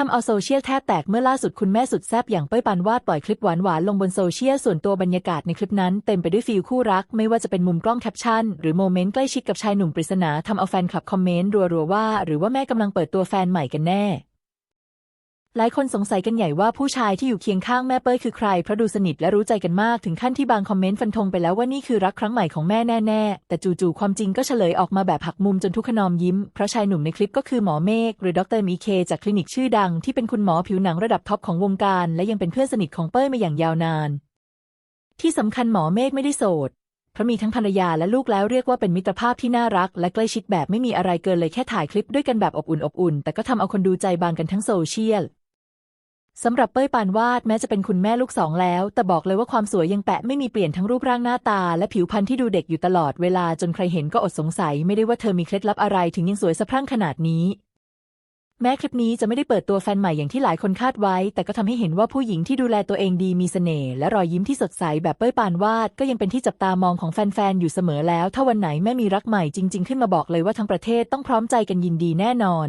ทำเอาโซเชียลแทบแตกเมื่อล่าสุดคุณแม่สุดแซบอย่างเป้ยปานวาดปล่อยคลิปหวานๆลงบนโซเชียลส่วนตัวบรรยากาศในคลิปนั้นเต็มไปด้วยฟีลคู่รัก ไม่ว่าจะเป็นมุมกล้องแคปชั่น หรือโมเมนต์ใกล้ชิดกับชายหนุ่มปริศนาทำเอาแฟนคลับคอมเมนต์รัวๆว่า หรือว่าแม่กำลังเปิดตัวแฟนใหม่กันแน่ หลายคนสงสัยกันใหญ่ว่าผู้ชายที่อยู่เคียงข้างแม่เป้ยคือใคร เพราะดูสนิทและรู้ใจกันมากถึงขั้นที่บางคอมเมนต์ฟันธงไปแล้วว่านี่คือรักครั้งใหม่ของแม่แน่ๆ แต่จู่ๆความจริงก็เฉลยออกมาแบบหักมุมจนทุกขนอมยิ้ม เพราะชายหนุ่มในคลิปก็คือหมอเมฆหรือดรมีเคจากคลินิกชื่อดังที่เป็นคุณหมอผิวหนังระดับท็อปของวงการ และยังเป็นเพื่อนสนิทของเป้ยมาอย่างยาวนาน ที่สำคัญหมอเมฆไม่ได้โสดเพราะมีทั้งภรรยาและลูกแล้วเรียกว่าเป็นมิตรภาพที่น่ารัก และใกล้ชิดแบบไม่มีอะไรเกินเลยแค่ถ่ายคลิปด้วยกันแบบอบอุ่นอบอุ่นแต่ก็ทำเอาคนดูใจบางกันทั้งโซเชียล สำหรับเป้ยปานวาดแม้จะเป็นคุณแม่ลูกสองแล้ว แต่บอกเลยว่าความสวยยังแปะไม่มีเปลี่ยนทั้งรูปร่างหน้าตา และผิวพรรณที่ดูเด็กอยู่ตลอดเวลาจนใครเห็นก็อดสงสัย ไม่ได้ว่าเธอมีเคล็ดลับอะไรถึงยังสวยสะพรั่งขนาดนี้ แม้คลิปนี้จะไม่ได้เปิดตัวแฟนใหม่อย่างที่หลายคนคาดไว้ แต่ก็ทำให้เห็นว่าผู้หญิงที่ดูแลตัวเองดีมีเสน่ห์และรอยยิ้มที่สดใสแบบเป้ยปานวาด ก็ยังเป็นที่จับตามองของแฟนๆอยู่เสมอแล้ว ถ้าวันไหนแม่มีรักใหม่จริง ๆ ขึ้นมาบอกเลยว่าทั้งประเทศต้องพร้อมใจกันยินดีแน่นอน